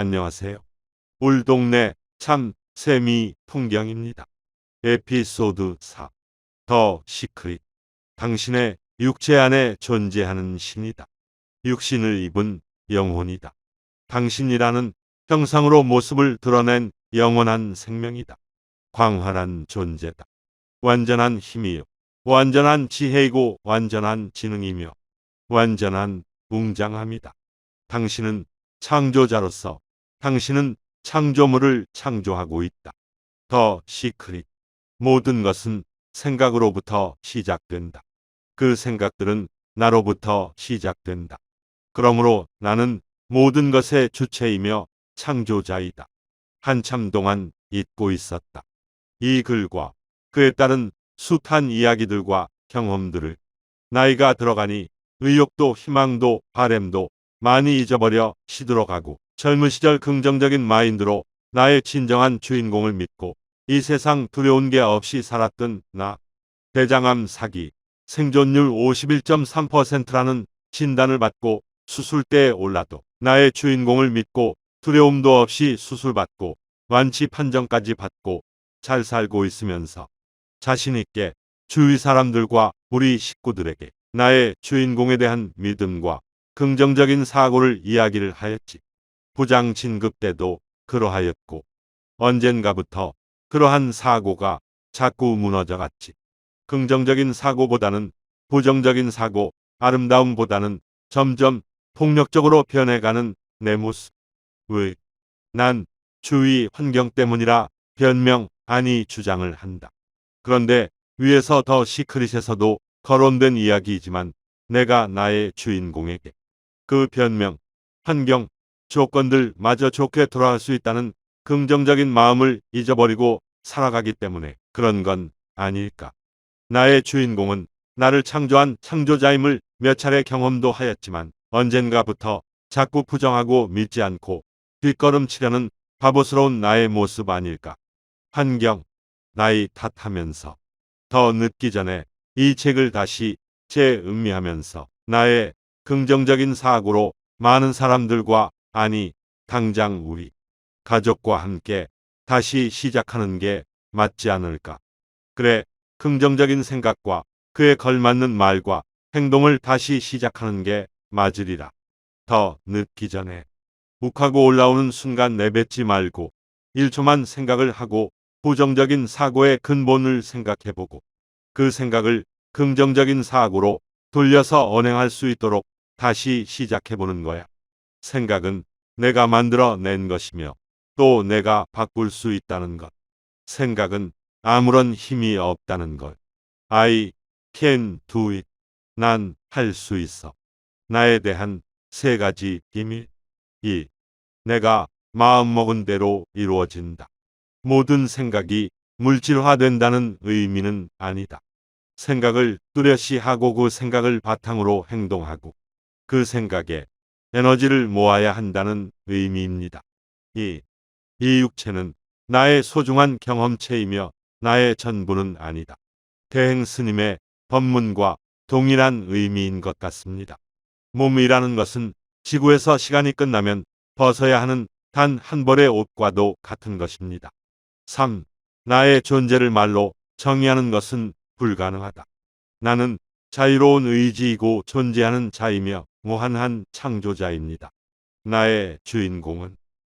안녕하세요. 울동네 참 세미 풍경입니다. 에피소드 4. 더 시크릿. 당신의 육체 안에 존재하는 신이다. 육신을 입은 영혼이다. 당신이라는 형상으로 모습을 드러낸 영원한 생명이다. 광활한 존재다. 완전한 힘이요. 완전한 지혜이고 완전한 지능이며 완전한 웅장함이다. 당신은 창조자로서 당신은 창조물을 창조하고 있다. 더 시크릿. 모든 것은 생각으로부터 시작된다. 그 생각들은 나로부터 시작된다. 그러므로 나는 모든 것의 주체이며 창조자이다. 한참 동안 잊고 있었다. 이 글과 그에 따른 숱한 이야기들과 경험들을 나이가 들어가니 의욕도 희망도 바램도 많이 잊어버려 시들어가고 젊은 시절 긍정적인 마인드로 나의 진정한 주인공을 믿고 이 세상 두려운 게 없이 살았던 나. 대장암 사기, 생존율 51.3%라는 진단을 받고 수술대에 올라도 나의 주인공을 믿고 두려움도 없이 수술받고 완치 판정까지 받고 잘 살고 있으면서 자신있게 주위 사람들과 우리 식구들에게 나의 주인공에 대한 믿음과 긍정적인 사고를 이야기를 하였지. 부장 진급 때도 그러하였고 언젠가부터 그러한 사고가 자꾸 무너져 갔지. 긍정적인 사고보다는 부정적인 사고, 아름다움보다는 점점 폭력적으로 변해가는 내 모습. 왜? 난 주위 환경 때문이라 변명 아니 주장을 한다. 그런데 위에서 더 시크릿에서도 거론된 이야기이지만 내가 나의 주인공에게 그 변명, 환경, 조건들 마저 좋게 돌아갈 수 있다는 긍정적인 마음을 잊어버리고 살아가기 때문에 그런 건 아닐까. 나의 주인공은 나를 창조한 창조자임을 몇 차례 경험도 하였지만 언젠가부터 자꾸 부정하고 믿지 않고 뒷걸음치려는 바보스러운 나의 모습 아닐까. 환경, 나이 탓하면서 더 늦기 전에 이 책을 다시 재음미하면서 나의 긍정적인 사고로 많은 사람들과 아니 당장 우리 가족과 함께 다시 시작하는 게 맞지 않을까. 그래 긍정적인 생각과 그에 걸맞는 말과 행동을 다시 시작하는 게 맞으리라. 더 늦기 전에 욱하고 올라오는 순간 내뱉지 말고 1초만 생각을 하고 부정적인 사고의 근본을 생각해보고 그 생각을 긍정적인 사고로 돌려서 언행할 수 있도록 다시 시작해보는 거야. 생각은 내가 만들어 낸 것이며 또 내가 바꿀 수 있다는 것. 생각은 아무런 힘이 없다는 것. I can do it. 난 할 수 있어. 나에 대한 세 가지 비밀. 2. 내가 마음먹은 대로 이루어진다. 모든 생각이 물질화된다는 의미는 아니다. 생각을 뚜렷이 하고 그 생각을 바탕으로 행동하고 그 생각에 에너지를 모아야 한다는 의미입니다. 2. 이 육체는 나의 소중한 경험체이며 나의 전부는 아니다. 대행 스님의 법문과 동일한 의미인 것 같습니다. 몸이라는 것은 지구에서 시간이 끝나면 벗어야 하는 단 한 벌의 옷과도 같은 것입니다. 3. 나의 존재를 말로 정의하는 것은 불가능하다. 나는 자유로운 의지이고 존재하는 자이며 무한한 창조자입니다. 나의 주인공은